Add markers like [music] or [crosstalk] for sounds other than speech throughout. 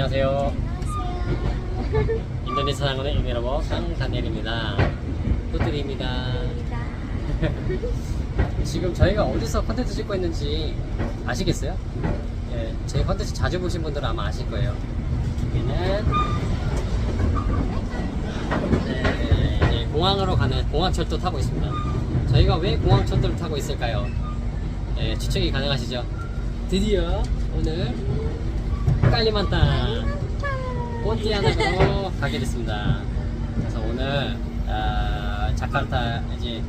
안녕하세요. 인도네시아 상원의 유미러버 쌍다니엘입니다. 또들입니다. 지금 저희가 어디서 컨텐츠 찍고 있는지 아시겠어요? 예, 제 컨텐츠 자주 보신 분들은 아마 아실 거예요. 여기는 네, 이제 공항으로 가는 공항철도 타고 있습니다. 저희가 왜 공항철도를 타고 있을까요? 예, 추측이 가능하시죠? 드디어 오늘 깔리만탄 본티아나로 가게 됐습니다. 그래서 오늘 아, 자카르타 이제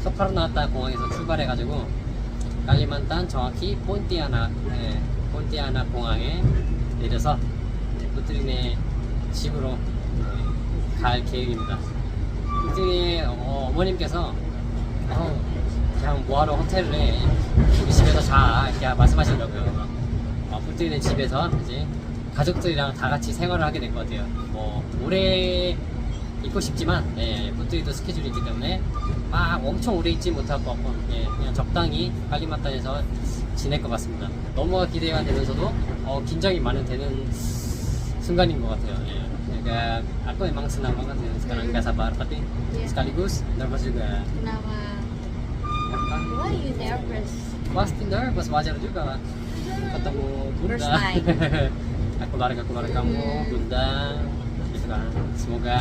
소카르나타 공항에서 출발해가지고 깔리만탄 정확히 본티아나 네, 본티아나 공항에 내려서 부트린의 집으로 네, 갈 계획입니다. 부트린의 어, 어머님께서 어, 그냥 뭐하러 호텔을 해 우리 집에서 자 이렇게 말씀하시더라고요. 어, 부트린의 집에서 이제 가족들이랑 다 같이 생활을 하게 될것 같아요. 뭐 오래 있고 싶지만 예, 부트리도 스케줄이 있기 때문에 막 엄청 오래 있지 못할 것 같고 예, 그냥 적당히 깔리마탄에서 지낼 것 같습니다. 너무 기대가 되면서도 어, 긴장이 많은 되는 순간인 것 같아요. 예. Kaya aku emang senang banget ya sekarang nggak sabar tapi Iya. sekaligus nervous juga. Kenapa? Kan Why you nervous? pasti nervous wajar juga kan ketemu Bunda. [laughs] Keluarga kamu hmm. Bunda. Gitu kan. Semoga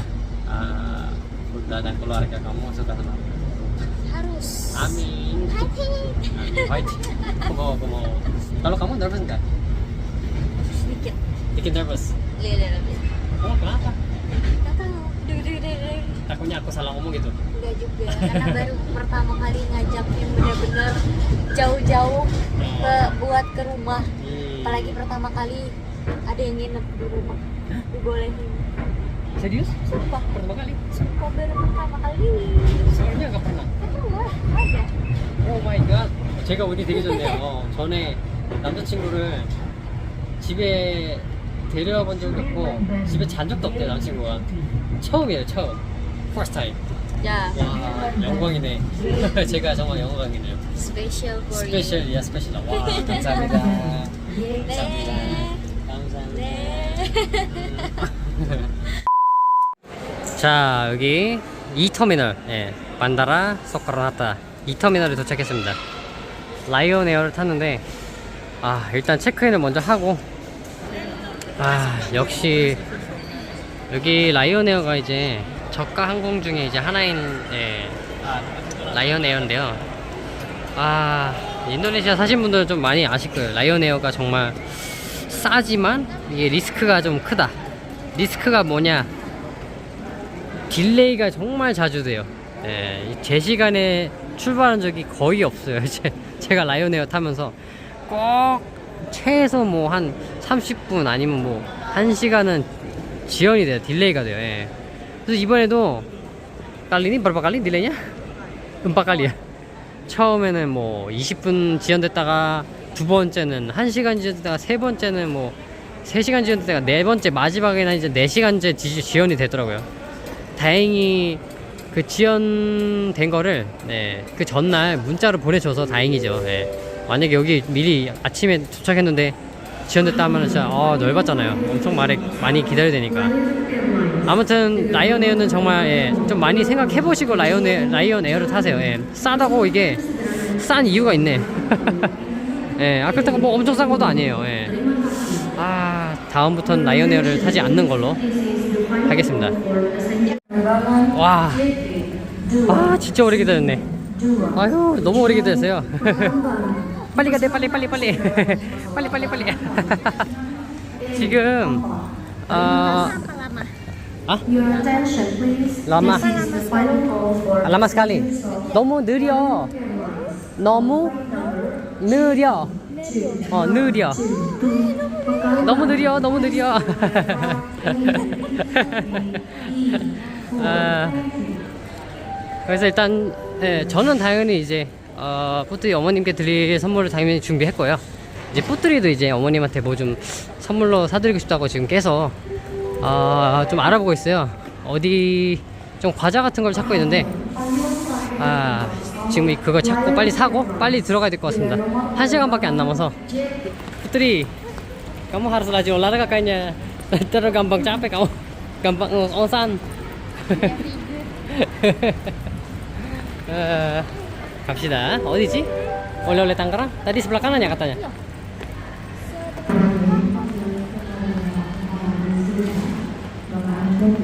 uh, Bunda dan keluarga kamu sudah selalu harus. Amin. Fighting fighting aku mau aku mau. Kalau kamu nervous nggak? Sedikit. Sedikit nervous? Lele lebih. Oh, kenapa? Nggak tahu. Takutnya aku salah ngomong gitu. Enggak juga. Karena baru pertama kali ngajak yang bener-bener jauh-jauh ke buat ke rumah. Hmm. Apalagi pertama kali ada yang nginep di rumah. Dibolehin. serius Sumpah. pertama kali Sumpah baru pertama kali. sebelumnya nggak pernah Gak pernah. Ada. 오 마이 갓. 제가 운이 되게 좋네요. 전에 남자친구를 집에 데려와 본 적이 없고 집에 잔 적도 없대요 남자친구가 처음이에요 처음 first time Ya. 와 영광이네. [laughs] 제가 정말 영광이네요. Special for you. 스페셜이야 스페셜 와 [laughs] 감사합니다. 감사합니다. 네. 감사합니다. 네. [laughs] 자 여기 2터미널. 예, 반다라 소카라나타. 2터미널에 도착했습니다. 라이온 에어를 탔는데 아 일단 체크인을 먼저 하고 아 역시 여기 라이온 에어가 이제 저가 항공 중에 이제 하나인 예, 라이온 에어인데요 아 인도네시아 사신 분들은 좀 많이 아실 거예요 라이온 에어가 정말 싸지만 이게 리스크가 좀 크다 리스크가 뭐냐 딜레이가 정말 자주 돼요. 예, 제 시간에 출발한 적이 거의 없어요. [laughs] 제, 제가 라이온에어 타면서 꼭 최소 뭐 한 30분 아니면 뭐 1시간은 지연이 돼요. 딜레이가 돼요. 예. 그래서 이번에도 깔리니? berapa kali 딜레이냐? 음박 깔리야. 처음에는 뭐 20분 지연됐다가 두 번째는 1시간 지연됐다가 세 번째는 뭐 3시간 지연됐다가 네 번째 마지막에는 이제 4시간째 지- 지연이 되더라고요. 다행히 그 지연된 거를 네, 그 전날 문자로 보내줘서 다행이죠. 네. 만약에 여기 미리 아침에 도착했는데 지연됐다 하면 진짜 어, 넓었잖아요. 엄청 많이, 많이 기다려야 되니까. 아무튼 라이언 에어는 정말 예, 좀 많이 생각해 보시고 라이언 에어, 라이언 에어를 타세요. 예. 싸다고 이게 싼 이유가 있네. [laughs] 예, 아 그렇다고 뭐 엄청 싼 것도 아니에요. 예. 아 다음부터는 라이언 에어를 타지 않는 걸로 하겠습니다. 와, 아 진짜 오래 기다렸네. 아유 너무 오래 기다렸어요. [laughs] 빨리 돼, 빨리 빨리 빨리 [laughs] 빨리 빨리 빨리. 지금 어. 아 아, lama sekali. 너무 느려. 너무 느려. 어 느려. 너무 느려, 너무 느려. [laughs] 아, 그래서 일단 예, 저는 당연히 이제 어, 뿌뚜리 어머님께 드릴 선물을 당연히 준비했고요. 이제 뿌뚜리도 이제 어머님한테 뭐 좀 선물로 사드리고 싶다고 지금 깨서 어, 좀 알아보고 있어요. 어디 좀 과자 같은 걸 찾고 있는데 아 지금 이- 그거 찾고 빨리 사고 빨리 들어가야 될 것 같습니다. 한 시간밖에 안 남아서 뿌뚜리 kamu harus rajin olahraga kayaknya. Eh, 갑시다. 어디지? 올레올레 땅가랑? Tadi sebelah kanan ya katanya?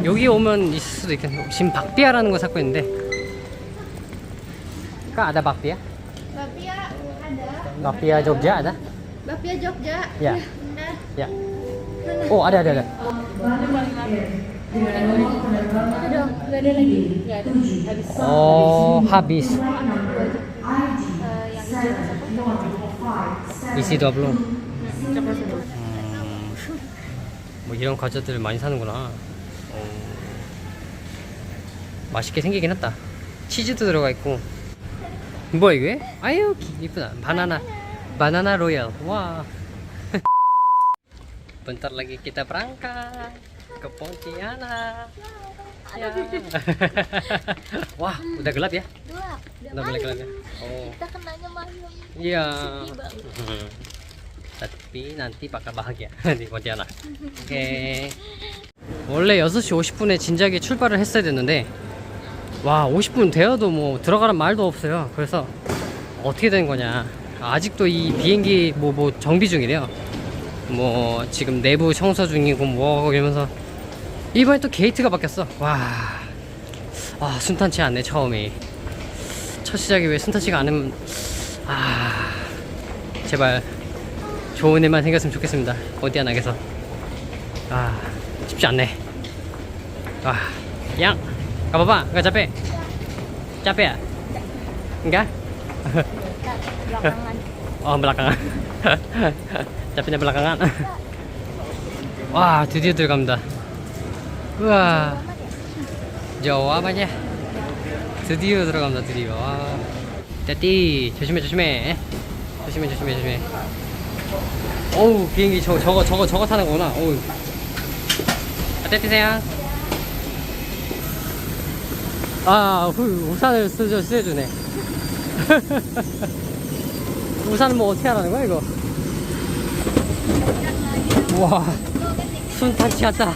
여기 오면 있을 수도 있겠네. 지금 박비아라는 거 찾고 있는데. Kak ada bakpia? Bapia ada. Bakpia Jogja ada? Bapia Jogja. Ya. Nah, Ya. Oh ada ada ada. itu dong. Gak ada lagi. Gak ada. Habis. Oh habis. Eh, yang hijau isi 20. 음, 뭐 이런 과자들을 많이 사는구나. 어, 맛있게 생기긴 했다. 치즈도 들어가 있고. 뭐야 이게? 아유 기- 이쁘다. 바나나 바나나 로얄. 와. Bentar lagi kita berangkat ke Pontianak. Ya. Wah, udah gelap ya? Gelap. Udah mulai gelap ya? Oh. Kita kenanya malam. Iya. Sepi banget. tapi nanti bakal bahagia di Pontianak. 오케이. 원래 6시 50분에 진작에 출발을 했어야 됐는데 와 50분 되어도 뭐 들어가란 말도 없어요. 그래서 어떻게 된 거냐? 아직도 이 비행기 뭐뭐 정비 중이래요. 뭐 지금 내부 청소 중이고 뭐 이러면서 이번에 또 게이트가 바뀌었어. 와, 아 순탄치 않네 처음이. 첫 시작이 왜 순탄치가 않으면 아 제발 좋은 일만 생겼으면 좋겠습니다. 어디 하나에서 아 쉽지 않네. 아, 양 가봐봐? Capek ya? Enggak? Belakangan. Oh belakangan. Capeknya belakangan. Wah 드디어 들어갑니다. 우와 jauh amatnya. 드디어 들어갑니다. 드디어. 와. 떼띠 조심해 조심해. 조심해 조심해 조심해. 어우 비행기 저 저거 저거 저거 타는 거구나. 어우. 아, 떼띠세요. 아 후, 우산을 쓰죠 쓰여주네. 우산은 뭐 어떻게 하라는 거야 이거? 와 순탄치 않다.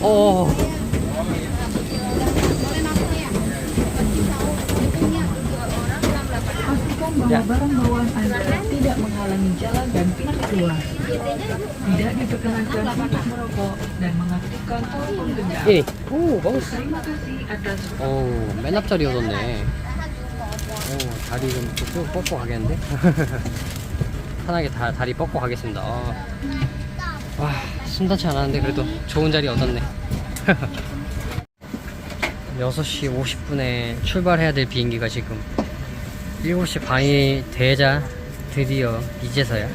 어. Jalan dan pintu keluar. Tidak diperkenankan untuk merokok dan mengaktifkan telepon genggam. 예. 오, bagus. Terima kasih atas 어우, 맨 앞자리 얻었네. 오, 다리 좀 가겠는데? [laughs] 편하게 다, 다리 뻗고 가겠습니다. 아. 와, 순탄치 않았는데 그래도 좋은 자리 얻었네. [laughs] 6시 50분에 출발해야 될 비행기가 지금 7시 반이 되자 드디어 이제서야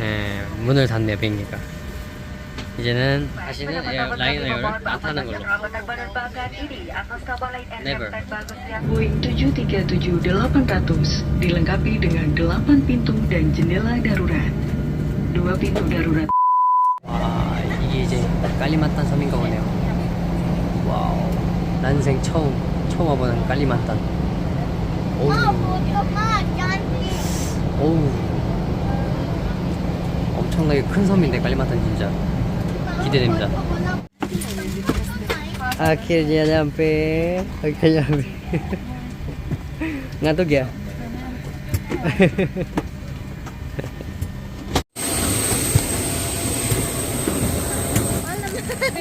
예, 문을 닫네요 비행기가 이제는 다시는 에어, 라인 에어를 안 타는 걸로 Never. Boeing 737-800 dilengkapi dengan 8 pintu dan jendela darurat. Dua pintu darurat 와 이게 이제 깔리만탄 섬인가 보네요 와우 난생 처음 처음 와보는 깔리만탄 오우 오우 엄청나게 큰 섬인데 깔리만탄 진짜 기대됩니다 akhirnya nyampe akhirnya nyampe ngantuk ya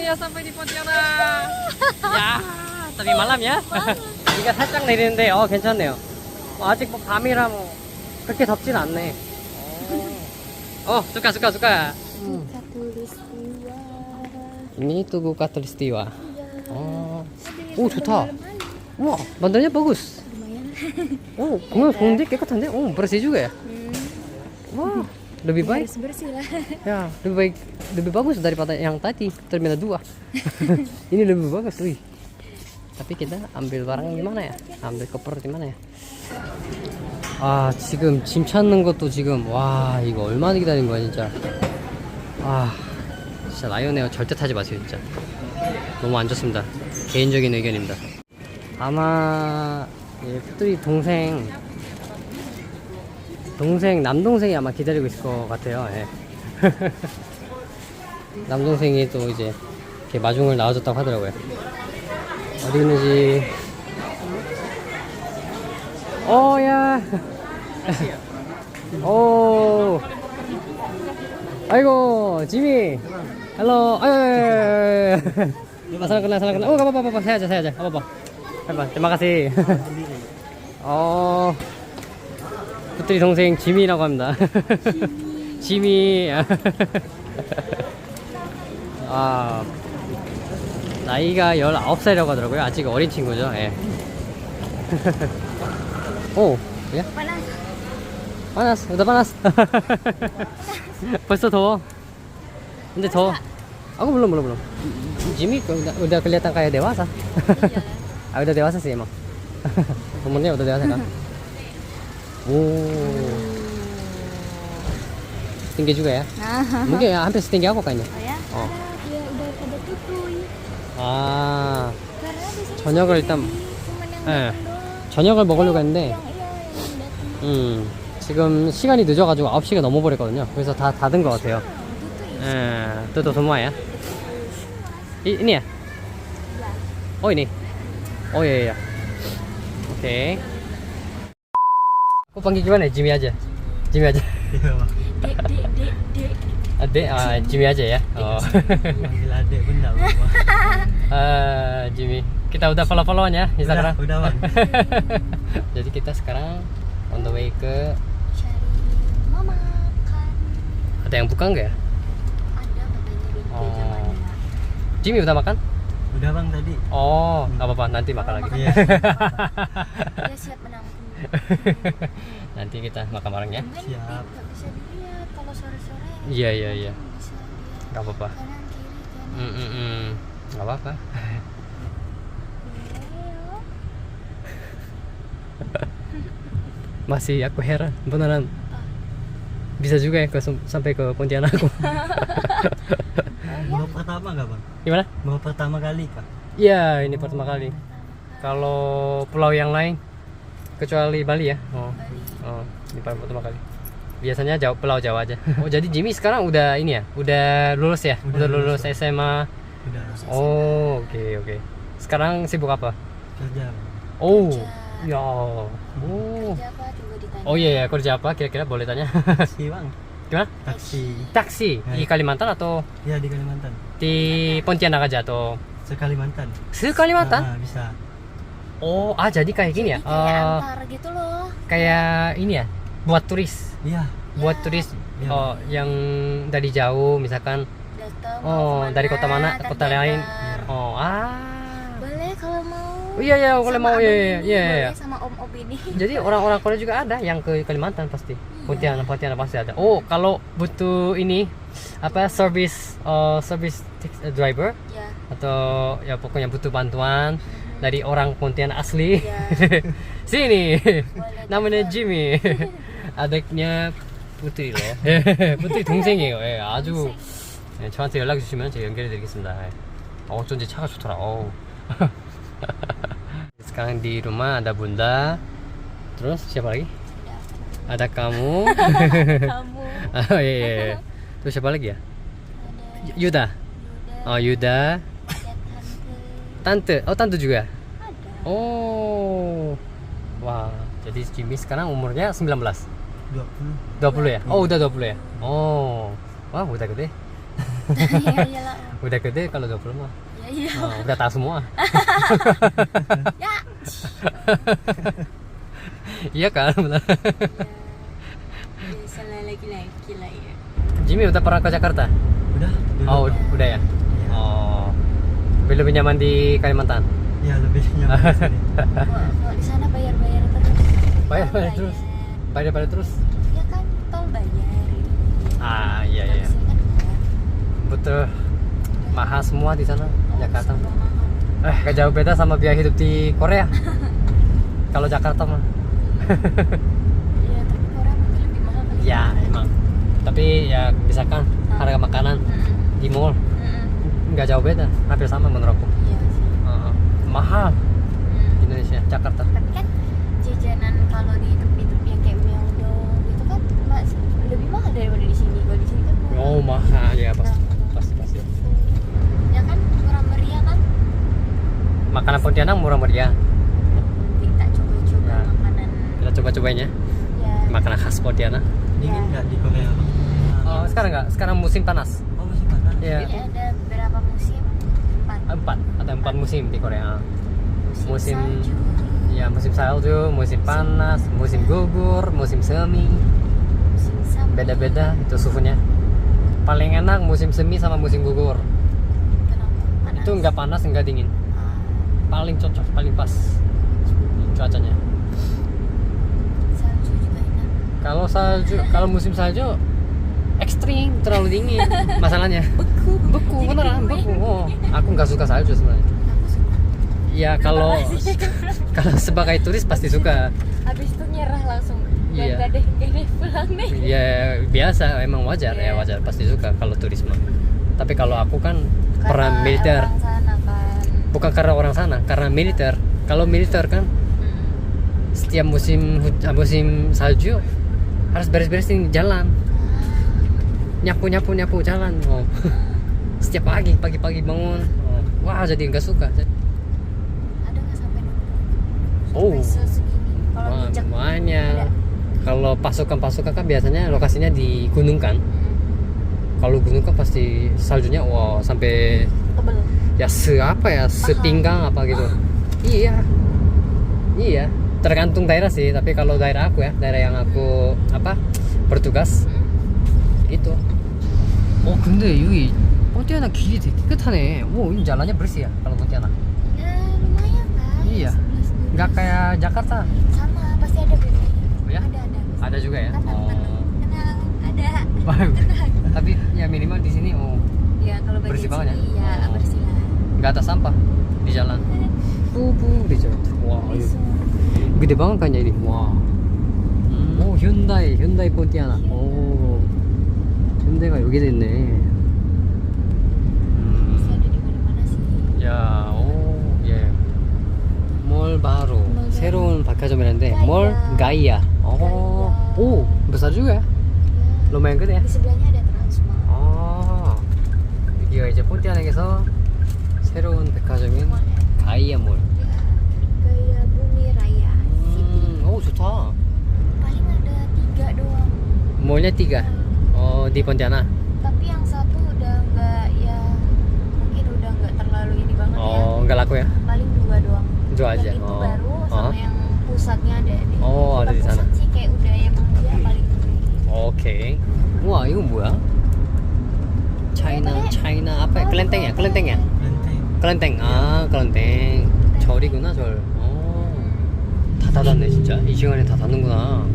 ya sampai di Pontianak. ya, tapi malam ya. 비가 살짝 내리는데 어 괜찮네요. 어, 아직 뭐 밤이라 뭐 그렇게 덥진 않네. 어, suka suka suka. Katulistiwa. Ini tugu Katulistiwa. Oh, 오 좋다. 우와, 만들냐 bagus. 오, 공연 좋은데 깨끗한데? 오, bersih juga ya. Wah, lebih baik. bersih lah. [laughs] Ya, lebih baik, lebih bagus daripada yang tadi Terminal 2. [laughs] Ini lebih bagus, wih. Tapi kita ambil barang di mana ya? Ambil koper di mana ya? 아, 지금 짐 찾는 것도 지금 와, 이거 얼마나 기다린 거야, 진짜. 아, 진짜 라이온에어 절대 타지 마세요, 진짜. 너무 안 좋습니다. 개인적인 의견입니다. 아마 예, 푸들이 동생 동생 남동생이 아마 기다리고 있을 것 같아요. 예. [laughs] 남동생이 또 이제 이렇게 마중을 나와줬다고 하더라고요. 어디 있는지. 어, 야. 오. 아이고, 지미. 헬로. 아유. Ah. Oh, gak apa-apa, apa-apa. Saya aja, saya aja. Gak apa-apa. Apa, terima kasih. 어, putri 동생 지미라고 합니다. 지미. 아, 나이가 19살이라고 하더라고요. 아직 어린 친구죠. 예. 오, ya? Panas. panas, udah panas. 벌써 더워. 근데 더. Aku belum, belum, belum. Jimmy udah, udah kelihatan kayak dewasa. ah, udah dewasa sih emang. Umurnya udah dewasa kan. Oh. Tinggi juga ya. Nah. Mungkin ya hampir setinggi aku kayaknya. Oh ya? Oh. Dia udah ada tutuy. 아, 저녁을 일단 예. 저녁을 먹으려고 했는데. 음, 지금 시간이 늦어가지고 9시가 넘어버렸거든요. 그래서 다 닫은 것 같아요. Tutuy. 예, 또 semua ya. 이, ini ya? Oh ini. Oh iya iya. Oke. Aku panggil gimana? ya? Jimmy aja. Jimmy aja. Dek, dek, dek, dek. Adek, ah, Jimmy aja ya. Oh. Panggil adik pun enggak apa-apa. Ah, Jimmy. Kita udah follow-followan ya Instagram. Udah, udah, Bang. [laughs] Jadi kita sekarang on the way ke Cari mama kan. ada yang buka nggak ya? Ada katanya Oh. Jimmy udah makan? Udah bang tadi. Oh, nggak apa-apa. Nanti makan lagi. Iya. [laughs] Dia siap menampung. [laughs] Nanti kita makan bareng ya. Siap. nggak bisa dilihat kalau sore-sore. Iya iya iya. Nggak apa-apa. Mm -mm -mm. Nggak apa-apa. [laughs] Masih aku heran beneran bisa juga ya ke, sampai ke Pontianak. Bawa pertama nggak bang? Gimana? Bawa pertama kali kah? Iya, ini pertama kali. Kalau pulau yang lain kecuali Bali ya. Oh. Oh, ini pertama kali. Biasanya jauh pulau Jawa aja. Oh, jadi Jimmy sekarang udah ini ya? Udah lulus ya? Udah, Udah lulus, lulus, SMA. Udah. Oh, oke oke. Sekarang sibuk apa? Kerja. Oh. Kerja. Ya. Oh. Kerja apa coba ditanya. Oh iya ya, kerja apa kira-kira boleh tanya? [laughs] Taksi bang. Gimana? Taksi. Taksi di Kalimantan atau Ya di Kalimantan. di Pontianak aja atau Sekalimantan. se Kalimantan? Ah, bisa. Oh, ah jadi kayak gini ya? Jadi kayak antar gitu loh. kayak ini ya, buat turis, Iya. buat turis Iya. oh yang dari jauh misalkan Datang oh dari kota mana kota lain. Oh, ah. Boleh kalau mau. Oh iya iya, kalau Sama mau iya abang iya ini, iya. boleh iya. Sama om-om ini. Jadi orang-orang Korea juga ada yang ke Kalimantan pasti. Pontianak, Pontianak pasti ada. Oh, kalau butuh ini apa service uh, service tax- uh, driver ya. atau ya pokoknya butuh bantuan dari orang Pontianak asli. Ya. [laughs] Sini. Boleh namanya juga. Jimmy. [laughs] Adiknya Putri loh. [laughs] Putri 동생이에요. 예, 아주 예, 저한테 연락 주시면 제가 연결해 드리겠습니다. 예. 어, 어쩐지 차가 좋더라. 어우. Sekarang di rumah ada Bunda. Terus siapa lagi? Ada kamu. [laughs] Kamu. [laughs] oh iya, iya, iya. Terus siapa lagi ya? Ada Yuda. Yuda. Oh, Yuda. Tante. Tante. Oh, tante juga. Ada. Oh. Wah, jadi Jimmy sekarang umurnya 19. 20. 20 ya? Oh udah 20 ya? Oh Wah udah gede [laughs] Iya iyalah. Udah gede kalau 20 mah Ya iya. oh, Udah tahu semua [laughs] Ya. [laughs] Iya kan benar Salah lagi-lagi lah ya. Jimmy udah pernah ke Jakarta? Udah. Oh udah ya? Oh Lebih lebih nyaman di Kalimantan? Ya lebih [laughs] nyaman di sini. Kalau di sana bayar-bayar terus. Bayar Tol bayar terus Bayar bayar terus Ya kan tol bayar. Ah iya iya kan. Betul Mahal semua di sana Jakarta mahal. Eh gak jauh beda sama biaya hidup di Korea [laughs] Kalau Jakarta mah Iya, tapi Korea mungkin lebih mahal kali. Ya emang Tapi ya misalkan harga makanan Mm-mm. di mall Mm-mm. nggak jauh beda hampir sama menurutku Iya sih. Heeh. mahal Mm. Indonesia Jakarta Tapi kan jajanan kalau di tepi-tepi yang kayak Myeongdong gitu kan lebih mahal daripada di sini. Kalau di sini kan murah. Makanan Pontianak murah meriah tak coba-coba Ya. makanan. kita coba cobainnya ya makanan khas Pontianak. Dingin nggak di Korea? oh sekarang nggak? Sekarang musim panas. Oh musim panas. Iya. Jadi ada beberapa musim empat. Empat. Ada empat musim di Korea. Musim- salju. Ya musim salju musim panas musim gugur musim semi. Musim beda-beda itu suhunya. Paling enak musim semi sama musim gugur. Kenapa itu nggak panas nggak dingin paling cocok paling pas cuacanya. Salju juga enak. Kalau salju kalau musim salju ekstrim terlalu dingin. Masalahnya [laughs] beku. beku beneran beku oh, aku nggak suka salju sebenarnya. Ya kalau [laughs] [laughs] kalau sebagai turis pasti suka. Habis itu nyerah langsung. Iya. deh gak deh pulang deh ya biasa emang wajar. Ya Iya. wajar pasti suka kalau turisme. Tapi kalau aku kan Karena militer. sana kan bukan karena orang sana karena militer. Kalau militer kan setiap musim ah, musim salju harus beres-beresin jalan. Nyapu nyapu nyapu jalan. Oh. [laughs] setiap pagi pagi-pagi bangun. Oh. wah jadi nggak suka. Ada nggak sampai nunggu? Oh. segini. Kalau pasukan-pasukan kan biasanya lokasinya di gunung kan? Kalau gunung kan pasti saljunya wow sampai tebel ya se apa ya sepinggang apa gitu iya iya tergantung daerah sih tapi kalau daerah aku ya daerah yang aku apa bertugas gitu oh 근데 여기 pontianak 길이 되게 깨끗하네 오 ini jalannya bersih ya kalau pontianak ya lumayan kan Iya. 11, 12. nggak kayak Jakarta sama pasti ada BB Oh ya? ada ada ada juga ya tenang oh. tenang tenang ada Wah, tenang tapi ya minimal di sini oh Ya kalau bagian Bersih banget ya? sini ya Oh. bersih lah nggak ada sampah di jalan bubu di jalan wah ini gede banget kan ini wah 오 현다이 현다이 폰티아나 오 현대가 여기 됐네 bisa 음, ada di mana-mana sih 야, 오, 예. 몰 바로 몰 새로운 백화점이라는데. 몰 가이아. 어. 오, besar juga ya. Lumayan gede ya. di sebelahnya ada 아, 여기가 이제 폰티아나에서 새로운 백화점인 가이아몰. ya kayak Bumi Raya 음, 오 좋다. paling ada tiga doang 몰nya tiga. Oh, di Pontianak. tapi yang satu udah nggak ya mungkin udah nggak terlalu ini banget ya Oh, nggak laku ya? paling dua doang Dua aja. yang itu Oh. baru sama Oh. yang pusatnya ada di Oh, ada di Pusat sana. sih kayak udah emang dia paling 오케이. 우와, 이건 뭐야? 차이나, 네. 차이나? Kelenteng ya? Lenteng. kelenteng 아 kelenteng 절이구나 절 어. 다 닫았네 진짜 이 시간에 다 닫는구나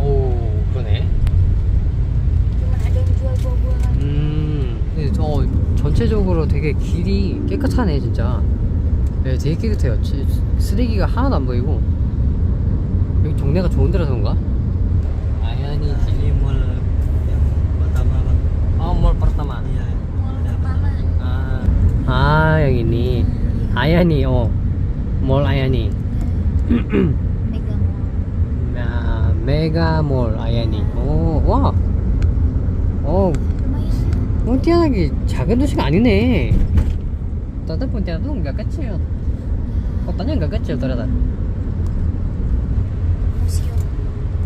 오 그러네 cuman ada yang jual buah-buahan 음 근데 저 전체적으로 되게 길이 깨끗하네 진짜 네, 되게 깨끗해요 지- 쓰레기가 하나도 안 보이고 여기 동네가 좋은 데라서 그런가? 아야니 Ini mall yang pertama bang. 어몰 pertama Iya. mall ada pertama 아, 아 yang ini 아야니 어몰 아야니 Mall 아, 메가몰 아야니. 오, 와. 어, 폰티아나기 작은 도시가 아니네. Kecil ternyata. museum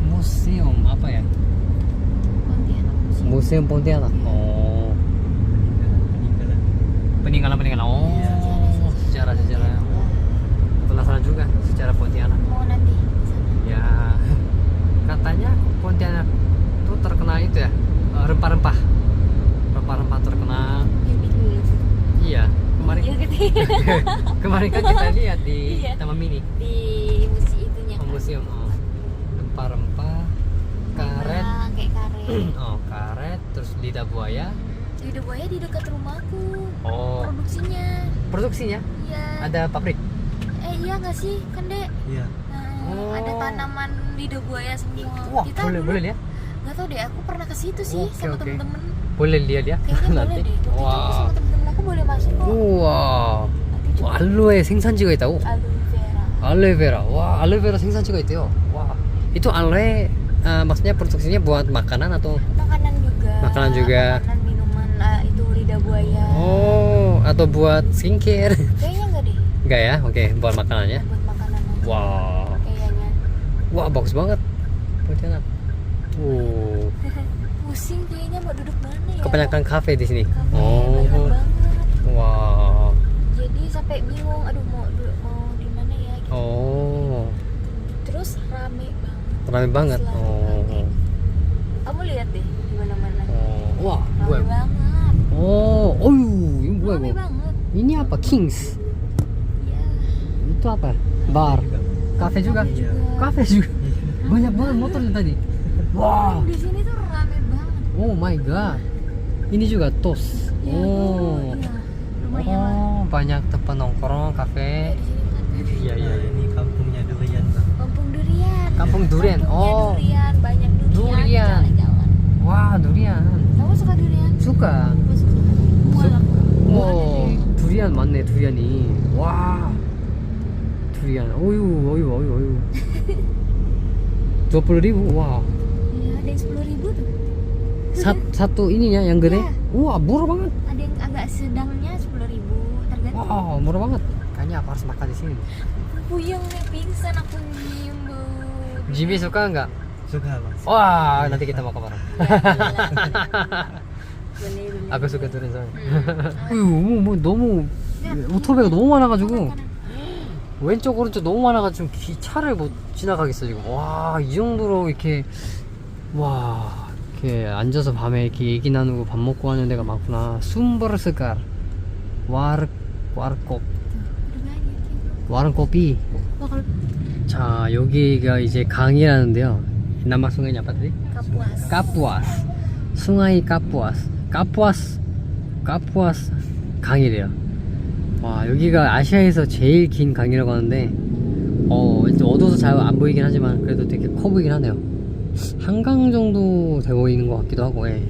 Museum apa ya? Pontianak museum Museum Pontianak. Oh, peninggalan. Peninggalan peninggalan. Oh, sejarah sejarah. Penasaran juga sejarah Pontianak. mau nanti Ya, [laughs] katanya Pontianak tuh terkenal itu ya eh, rempah-rempah. Rempah-rempah terkenal. ya dulu Iya, kemarin ya [laughs] kemarin kan kita [laughs] lihat di Iya. Taman Mini di museum itunya oh, museum oh. rempah-rempah karet kayak karet [clears throat] oh karet terus lidah buaya lidah buaya di dekat rumahku oh produksinya produksinya iya ada pabrik eh iya nggak sih kan dek Iya. Nah, Oh. ada tanaman lidah buaya semua wah kita boleh dulu boleh lihat nggak tahu deh aku pernah ke situ sih Oke, sama oke. temen-temen boleh lihat ya kayaknya boleh nanti deh waktu itu aku wah sama temen-temen aku boleh masuk kok 우와 nanti coba 알로에 생산지가 있다고 aloe vera 알로에베라 와 알로에베라 생산지가 있대요 와 itu aloe eh, maksudnya produksinya buat makanan atau makanan juga Makanan juga. makanan buaya oh atau buat skincare? Kayaknya enggak deh. Enggak ya? Oke, buat makanannya. Buat makanan. Wah, Kayaknya. wah bagus banget. Pontianak. Uh, [laughs] Pusing kayaknya mau duduk mana ya? kebanyakan kafe di sini. Kafe Oh, banget. wow. Jadi sampai bingung, aduh mau mau di mana ya? Gitu. Oh, Terus rame banget. ramai banget. Selalu Oh, rame. Kamu lihat deh di mana-mana. oh. wah, Rame gue. banget. Oh, oh, ini Rame gue. Ini apa? Kings. Ya. Itu apa? Bar. Kafe juga. Iya. Kafe juga. Banyak banget motornya tadi. Wow. Di sini tuh rame banget. Oh my god. Ini juga tos. Ya, Oh. iya. Lah. Oh, banyak tempat nongkrong, kafe. Kan Iya iya ini kampungnya durian kampung durian. Kampung durian. Kampungnya Oh. durian, banyak durian. Durian. Jalan-jalan. Wah, durian. Kamu suka durian? Suka. Aku suka. Mual aku. Oh, durian 맞네, durian이. 와. durian. 어유, 어유, 어유, 어유. 20.000. 와. Iya, ada yang sepuluh ribu tuh. Sat, satu ininya yang gede. Iya. Wah, murah banget. Ada yang agak sedangnya sepuluh ribu. Tergantung. Wow, murah banget. Kayaknya aku harus makan di sini. Puyeng nih pingsan aku nyium bau. Jimmy suka nggak? Suka bang. Wah, nanti kita makan Suka durian soalnya. Hmm. 어휴, 뭐, 뭐 너무 오토바이가 너무 많아가지고 왼쪽 오른쪽 너무 많아가지고 기, 차를 못 지나가겠어 지금. 와, 이 정도로 이렇게 와 이렇게 앉아서 밤에 이렇게 얘기 나누고 밥 먹고 하는 데가 많구나. 숨버르스갈 와르. 와르코피. Bakal 자 여기가 이제 강이라는데요. apa tadi? kapuas. 까푸아스 숭아이 까푸아스 까푸아스 까푸아스 강이래요 와 여기가 아시아에서 제일 긴 강이라고 하는데 어 어두워서 잘 안 보이긴 하지만 그래도 되게 커 보이긴 하네요 한강 정도 돼 보이는 것 같기도 하고 예.